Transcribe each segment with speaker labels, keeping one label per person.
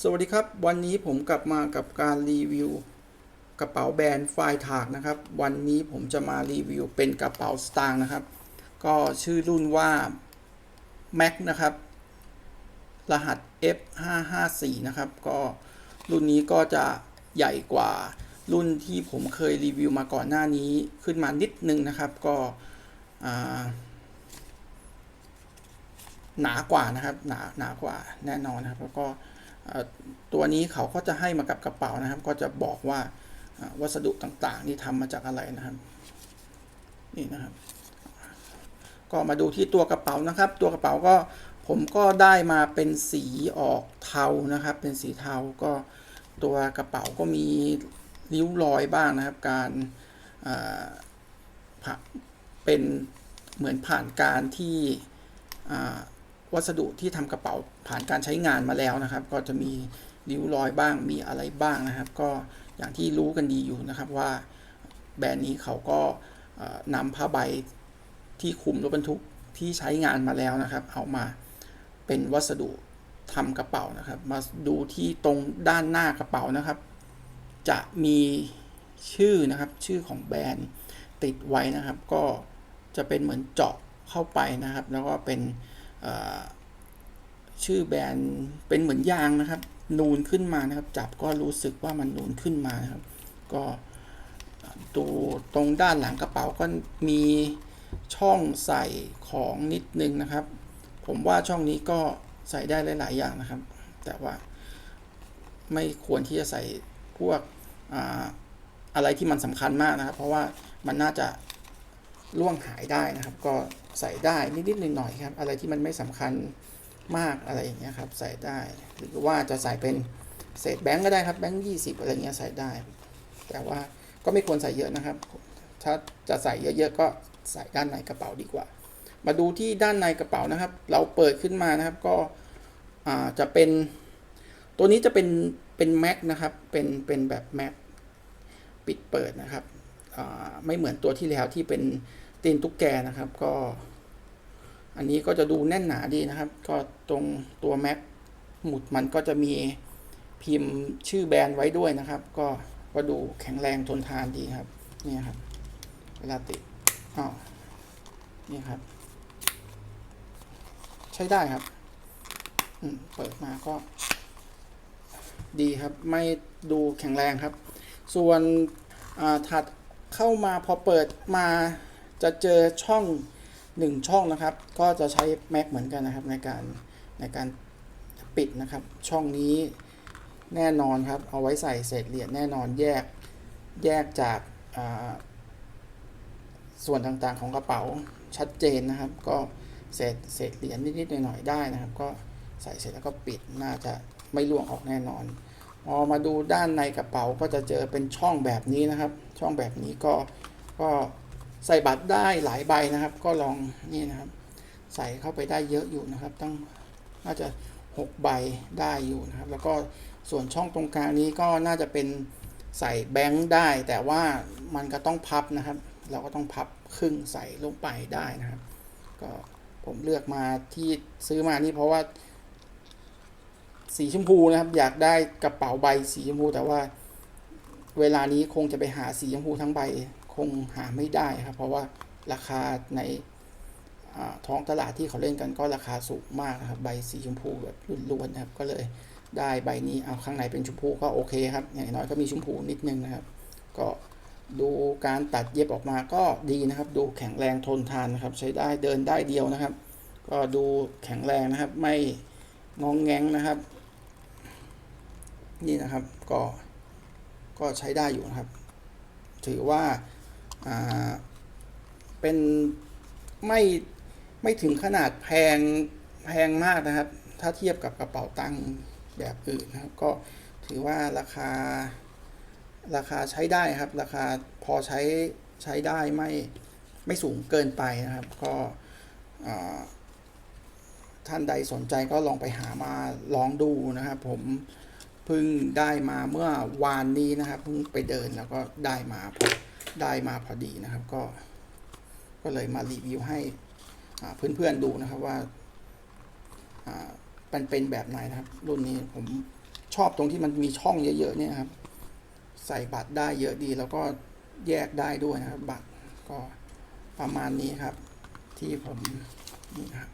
Speaker 1: สวัสดีครับ วันนี้ผมกลับมากับการรีวิว กระเป๋าแบรนด์ไฟถากนะครับ วันนี้ผมจะมารีวิวเป็นกระเป๋าสตางค์นะครับ ก็ชื่อรุ่นว่า Mac นะครับ รหัส F554 นะครับ ก็รุ่นนี้ก็จะใหญ่กว่ารุ่นที่ผมเคยรีวิวมาก่อนหน้านี้ขึ้นมานิดนึงนะครับ ก็หนากว่านะครับ หนาหนากว่าแน่นอนนะครับ แล้วก็ ตัวนี้เขาก็จะให้มากับกระเป๋านะครับ ก็จะบอกว่าวัสดุต่างๆ นี่ทำมาจากอะไรนะครับ นี่นะครับ ก็มาดูที่ตัวกระเป๋านะครับ ตัวกระเป๋าก็ผมก็ได้มาเป็นสีออกเทานะครับ เป็นสีเทาก็ตัวกระเป๋าก็มีริ้วรอยบ้างนะครับ การเอ่อผ่าเป็นเหมือนผ่านการที่ วัสดุที่ทำกระเป๋าผ่านการใช้งานมาแล้วนะครับ ก็จะมีริ้วรอยบ้างมีอะไรบ้างนะครับ ก็อย่างที่รู้กันดีอยู่นะครับว่าแบรนด์นี้เขาก็เอ่อนำผ้าใบที่คุมรถบรรทุกที่ใช้งานมาแล้วนะครับ เอามาเป็นวัสดุทำกระเป๋านะครับ มาดูที่ตรงด้านหน้ากระเป๋านะครับ จะมีชื่อนะครับชื่อของแบรนด์ติดไว้นะครับ ก็จะเป็นเหมือนเจาะเข้าไปนะครับ แล้วก็เป็น ชื่อแบรนด์เป็นเหมือนยางนะครับ นูนขึ้นมานะครับ จับก็รู้สึกว่ามันนูนขึ้นมานะครับ ก็ดูตรงด้านหลังกระเป๋าก็มีช่องใส่ของนิดนึงนะครับ ผมว่าช่องนี้ก็ใส่ได้หลาย ๆ อย่างนะครับ แต่ว่าไม่ควรที่จะใส่พวกออะไรที่มันสำคัญมากนะครับ เพราะว่ามันน่าจะ ล่วงหายได้นะครับ ก็ใส่ได้นิดๆหน่อยๆครับ อะไรที่มันไม่สำคัญมากอะไรอย่างเงี้ยครับ ใส่ได้ หรือว่าจะใส่เป็นเศษแบงก์ก็ได้ครับแบงก์ยี่สิบอะไรเงี้ยใส่ได้ แต่ว่าก็ไม่ควรใส่เยอะนะครับ ถ้าจะใส่เยอะๆก็ใส่ด้านในกระเป๋าดีกว่า มาดูที่ด้านในกระเป๋านะครับ เราเปิดขึ้นมานะครับก็จะเป็นตัวนี้จะเป็นเป็นแม็กนะครับเป็นเป็นแบบแม็กปิดเปิดนะครับ ไม่เหมือนตัวที่แล้วที่เป็นตีนตุ๊กแกนะครับ ก็ อันนี้ก็จะดูแน่นหนาดีนะครับ ก็ตรงตัวแม็กหมุดมันก็จะมีพิมพ์ชื่อแบรนด์ไว้ด้วยนะครับ ก็ก็ดูแข็งแรงทนทานดีครับนี่ครับ เวลาติดอ้าวนี่ครับ ใช้ได้ครับอืมเปิดมาก็ ดีครับ ไม่ดูแข็งแรงครับ ส่วนอ่าถัด เข้ามาพอเปิดมาจะเจอช่องหนึ่งช่องนะครับ ก็จะใช้แม็กเหมือนกันนะครับ ในการในการปิดนะครับ ช่องนี้แน่นอนครับ เอาไว้ใส่เศษเหรียญแน่นอนแยกแยกจากาส่วนต่างๆของกระเป๋าชัดเจนนะครับ ก็เศษเศษเหรียญนิดๆหน่อยๆได้นะครับ ก็ใส่เสร็จแล้วก็ปิดน่าจะไม่ล่วงออกแน่นอน พอมาดูด้านในกระเป๋าก็จะเจอเป็นช่องแบบนี้นะครับ ช่องแบบนี้ก็ก็ใส่บัตรได้หลายใบนะครับ ก็ลองนี่นะครับ ใส่เข้าไปได้เยอะอยู่นะครับตั้งน่าจะ 6 ใบได้อยู่นะครับ แล้วก็ส่วนช่องตรงกลางนี้ก็น่าจะเป็นใส่แบงค์ได้ แต่ว่ามันก็ต้องพับนะครับ เราก็ต้องพับครึ่งใส่ลงไปได้นะครับ ก็ผมเลือกมาที่ซื้อมานี่เพราะว่า สีชมพูนะครับ อยากได้กระเป๋าใบสีชมพู แต่ว่าเวลานี้คงจะไปหาสีชมพูทั้งใบคงหาไม่ได้ครับ เพราะว่าราคาในท้องตลาดที่เขาเล่นกันก็ราคาสูงมากนะครับ ใบสีชมพูแบบล้วนๆนะครับ ก็เลยได้ใบนี้เอาข้างในเป็นชมพูก็โอเคครับอย่างน้อยก็มีชมพูนิดนึงนะครับ ก็ดูการตัดเย็บออกมาก็ดีนะครับ ดูแข็งแรงทนทานนะครับ ใช้ได้เดินได้เดียวนะครับ ก็ดูแข็งแรงนะครับ ไม่งองแงงนะครับ นี่นะครับก็ก็ใช้ได้อยู่นะครับ ถือว่าอ่าเป็นไม่ไม่ถึงขนาดแพงแพงมากนะครับ ถ้าเทียบกับกระเป๋าตังค์แบบอื่นนะครับ ก็ถือว่าราคาราคาใช้ได้ครับ ราคาพอใช้ใช้ได้ไม่ไม่สูงเกินไปนะครับ ก็ท่านใดสนใจก็ลองไปหามาลองดูนะครับผม เพิ่งได้มาเมื่อวานนี้นะครับเพิ่งไปเดินแล้วก็ได้มาพอได้มาพอดีนะครับ ก็ ก็เลยมารีวิวให้อ่าเพื่อนๆดูนะครับว่ามันเป็นแบบไหนนะครับ รุ่นนี้ผมชอบตรงที่มันมีช่องเยอะๆเนี่ยครับ ใส่บัตรได้เยอะดี แล้วก็แยกได้ด้วยนะครับ บัตรก็ประมาณนี้ครับ ที่ผมนี่ครับ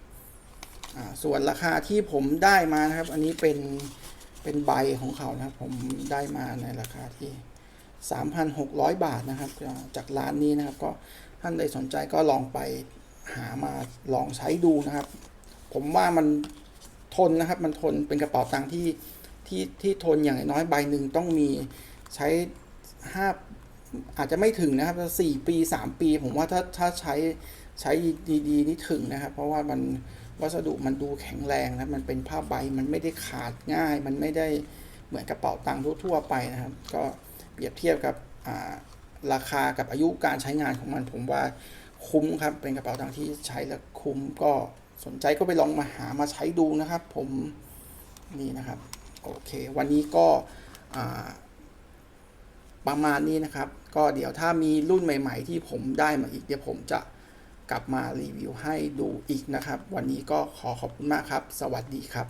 Speaker 1: ส่วนราคาที่ผมได้มานะครับ อันนี้เป็น เป็นใบของเขานะครับ ผมได้มาในราคาที่ 3,600 บาทนะครับ จากร้านนี้นะครับ ก็ท่านใดสนใจก็ลองไปหามาลองใช้ดูนะครับ ผมว่ามันทนนะครับ มันทนเป็นกระเป๋าตังค์ที่ที่ที่ทนอย่างน้อยใบหนึ่งต้องมีใช้ห้าอาจจะไม่ถึงนะครับสี่ปีสามปี ผมว่าถ้าถ้าใช้ ใช้ดีๆนี่ถึงนะครับ เพราะว่ามันวัสดุมันดูแข็งแรงนะมันเป็นผ้าใบมันไม่ได้ขาดง่าย มันไม่ได้เหมือนกระเป๋าตังค์ทั่วๆไปนะครับ ก็เปรียบเทียบกับราคากับอายุการใช้งานของมัน ผมว่าคุ้มครับเป็นกระเป๋าตังค์ที่ใช้แล้วคุ้มก็สนใจก็ไปลองมาหามาใช้ดูนะครับ ผมนี่นะครับโอเค วันนี้ก็ประมาณนี้นะครับ ก็เดี๋ยวถ้ามีรุ่นใหม่ ๆ ที่ผมได้มาอีกเดี๋ยวผมจะ กลับมารีวิวให้ดูอีกนะครับ วันนี้ก็ขอขอบคุณมากครับ สวัสดีครับ